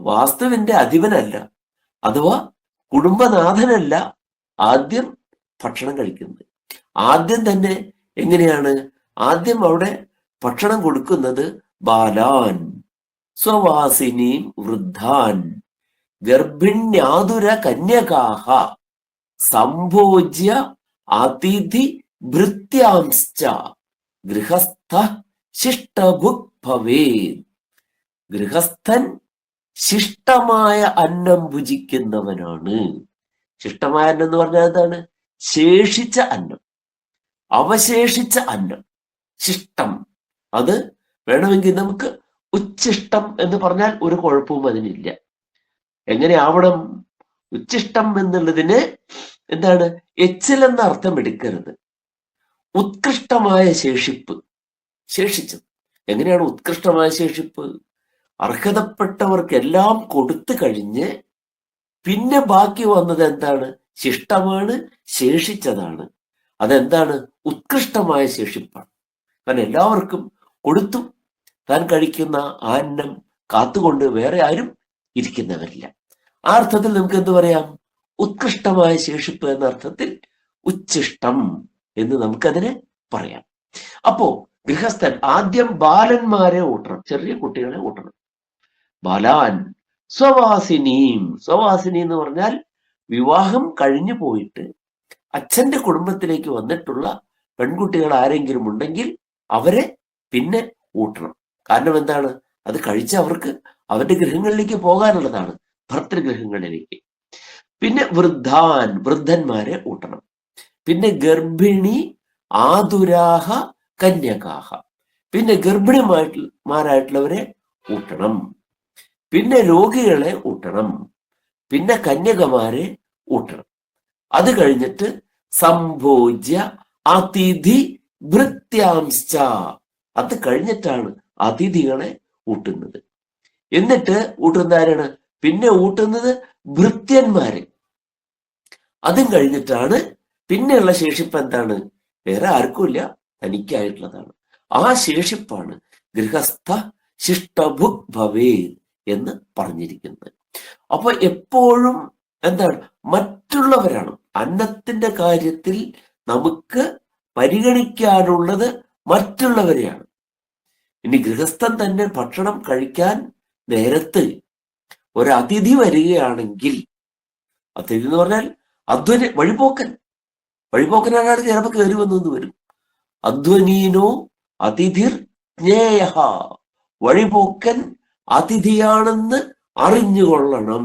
വാസ്തുവിന്റെ അധിപനല്ല. അഥവാ കുടുംബനാഥനല്ല ആദ്യം ഭക്ഷണം കഴിക്കുന്നത്. ആദ്യം തന്നെ എങ്ങനെയാണ്? ആദ്യം അവിടെ ഭക്ഷണം കൊടുക്കുന്നത് ബാലാൻ സ്വവാസിനി വൃദ്ധാൻ ഗർഭിണ്യാതുര കന്യകാഹ സംഭോജ്യ അതിഥി ഭൃത്യാംശ്ച ഗൃഹസ്ഥ ശിഷ്ടഭുക് ഭവേ ഗൃഹസ്ഥൻ ശിഷ്ടമായ അന്നം ഭുജിക്കുന്നവനാണ്. ശിഷ്ടമായ അന്നം എന്ന് പറഞ്ഞാൽ എന്താണ്? ശേഷിച്ച അന്നം. അവശേഷിച്ച അന്നം. ശിഷ്ടം. അത് വേണമെങ്കിൽ നമുക്ക് ഉച്ചിഷ്ടം എന്ന് പറഞ്ഞാൽ ഒരു കുഴപ്പവും അതിനില്ല. എങ്ങനെയാവണം ഉച്ചിഷ്ടം എന്നുള്ളതിന് എന്താണ്? എച്ചിൽ എന്ന അർത്ഥം എടുക്കരുത്. ഉത്കൃഷ്ടമായ ശേഷിപ്പ്. ശേഷിച്ചത്. എങ്ങനെയാണ് ഉത്കൃഷ്ടമായ ശേഷിപ്പ്? അർഹതപ്പെട്ടവർക്കെല്ലാം കൊടുത്തു കഴിഞ്ഞ് പിന്നെ ബാക്കി വന്നത് എന്താണ്? ശിഷ്ടമാണ് ശേഷിച്ചതാണ്. അതെന്താണ്? ഉത്കൃഷ്ടമായ ശേഷിപ്പാണ്. കാരണം എല്ലാവർക്കും കൊടുത്തു. താൻ കഴിക്കുന്ന ആ അന്നം കാത്തുകൊണ്ട് വേറെ ആരും ഇരിക്കുന്നവരില്ല. ആ അർത്ഥത്തിൽ നമുക്ക് എന്ത് പറയാം? ഉത്കൃഷ്ടമായ ശേഷിപ്പ് എന്ന അർത്ഥത്തിൽ ഉച്ഛിഷ്ടം എന്ന് നമുക്കതിനെ പറയാം. അപ്പോ ഗൃഹസ്ഥൻ ആദ്യം ബാലന്മാരെ ഊട്ടണം ചെറിയ കുട്ടികളെ ഊട്ടണം ബാലാൻ. സ്വവാസിനിയും സ്വവാസിനി എന്ന് പറഞ്ഞാൽ വിവാഹം കഴിഞ്ഞു പോയിട്ട് അച്ഛന്റെ കുടുംബത്തിലേക്ക് വന്നിട്ടുള്ള പെൺകുട്ടികൾ ആരെങ്കിലും ഉണ്ടെങ്കിൽ അവരെ പിന്നെ ഊട്ടണം. കാരണം എന്താണ്? അത് കഴിച്ച് അവർക്ക് അവരുടെ ഗൃഹങ്ങളിലേക്ക് പോകാനുള്ളതാണ് ഭർത്തൃഗൃഹങ്ങളിലേക്ക് പിന്നെ വൃദ്ധാൻ വൃദ്ധന്മാരെ ഊട്ടണം. പിന്നെ ഗർഭിണി ആതുരാഹ കന്യകാഹ. പിന്നെ ഗർഭിണിമാരായിട്ടുള്ളവരെ ഊട്ടണം. പിന്നെ രോഗികളെ ഊട്ടണം. പിന്നെ കന്യകമാരെ ഊട്ടണം. അത് കഴിഞ്ഞിട്ട് സംഭോജ്യ അതിഥി ഭൃത്യാംശ അത് കഴിഞ്ഞിട്ടാണ് അതിഥികളെ ഊട്ടുന്നത്. എന്നിട്ട് ഊട്ടുന്ന ആരാണ്? പിന്നെ ഊട്ടുന്നത് ഭൃത്യന്മാരെ. അതും കഴിഞ്ഞിട്ടാണ് പിന്നെയുള്ള ശേഷിപ്പ് എന്താണ്? വേറെ ആർക്കുമില്ല തനിക്കായിട്ടുള്ളതാണ്. ആ ശേഷിപ്പാണ് ഗൃഹസ്ഥ ശിഷ്ടഭുക് ഭവേ എന്ന് പറഞ്ഞിരിക്കുന്നത് അപ്പൊ എപ്പോഴും എന്താണ്? മറ്റുള്ളവരാണ്. അന്നത്തിന്റെ കാര്യത്തിൽ നമുക്ക് പരിഗണിക്കാനുള്ളത് മറ്റുള്ളവരെയാണ്. ഇനി ഗൃഹസ്ഥൻ തന്നെ ഭക്ഷണം കഴിക്കാൻ നേരത്ത് ഒരതിഥി വരികയാണെങ്കിൽ അതിഥി എന്ന് പറഞ്ഞാൽ അധ്വനി വഴിപോക്കൻ. വഴിപോക്കനാണ് ചിലപ്പോൾ കയറി വന്നു വരും. അധ്വനീനോ അതിഥിർ ജ്ഞേയ വഴിപോക്കൻ അതിഥിയാണെന്ന് അറിഞ്ഞുകൊള്ളണം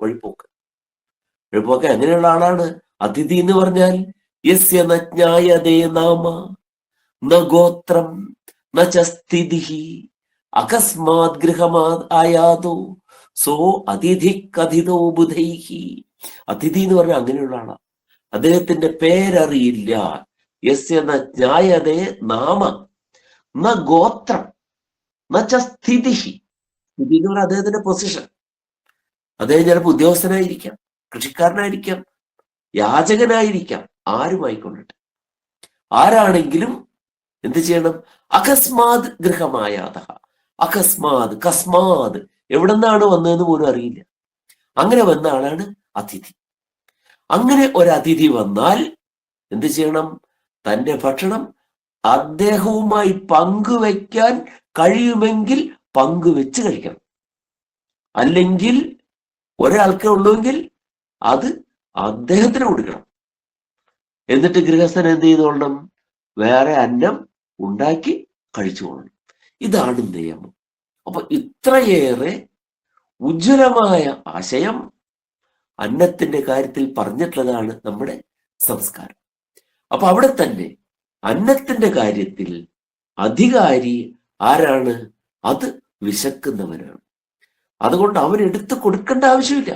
വഴിപ്പോക്ക് വഴിപ്പോക്ക് എങ്ങനെയുള്ള ആളാണ്? അതിഥി എന്ന് പറഞ്ഞാൽ യസ്യ നജ്ഞായതേ നാമ ന ഗോത്രം ന സ്ഥിതി അകസ്മാത് ഗൃഹമാ ആയാതോ സോ അതിഥി കഥിതോ ബുധൈഹി അതിഥി എന്ന് പറഞ്ഞാൽ അങ്ങനെയുള്ള ആളാണ് അദ്ദേഹത്തിന്റെ പേരറിയില്ല. യസ്യ ന ജ്ഞായതേ നാമ ന ഗോത്രം ന സ്ഥിതി സ്ഥിതി അദ്ദേഹത്തിന്റെ പൊസിഷൻ അദ്ദേഹം ചിലപ്പോൾ ഉദ്യോഗസ്ഥനായിരിക്കാം കൃഷിക്കാരനായിരിക്കാം യാചകനായിരിക്കാം ആരുമായിക്കൊള്ളട്ടെ ആരാണെങ്കിലും എന്ത് ചെയ്യണം? അകസ്മാത് ഗൃഹമായാത അകസ്മാത് കസ്മാത്. എവിടെ നിന്നാണ് വന്നതെന്ന് പോലും അറിയില്ല. അങ്ങനെ വന്ന ആളാണ് അതിഥി. അങ്ങനെ ഒരു അതിഥി വന്നാൽ എന്ത് ചെയ്യണം? തന്റെ ഭക്ഷണം അദ്ദേഹവുമായി പങ്കുവെക്കാൻ കഴിയുമെങ്കിൽ പങ്കുവെച്ച് കഴിക്കണം. അല്ലെങ്കിൽ ഒരാൾക്കേ ഉള്ളുവെങ്കിൽ അത് അദ്ദേഹത്തിന് കൊടുക്കണം. എന്നിട്ട് ഗൃഹസ്ഥൻ എന്ത് ചെയ്തോളണം വേറെ അന്നം ഉണ്ടാക്കി കഴിച്ചുകൊള്ളണം ഇതാണ് നിയമം. അപ്പൊ ഇത്രയേറെ ഉജ്ജ്വലമായ ആശയം അന്നത്തിന്റെ കാര്യത്തിൽ പറഞ്ഞിട്ടുള്ളതാണ് നമ്മുടെ സംസ്കാരം. അപ്പൊ അവിടെ തന്നെ അന്നത്തിന്റെ കാര്യത്തിൽ അധികാരി ആരാണ്? അത് വിശക്കുന്നവനാണ് അതുകൊണ്ട് അവൻ എടുത്തു കൊടുക്കേണ്ട ആവശ്യമില്ല.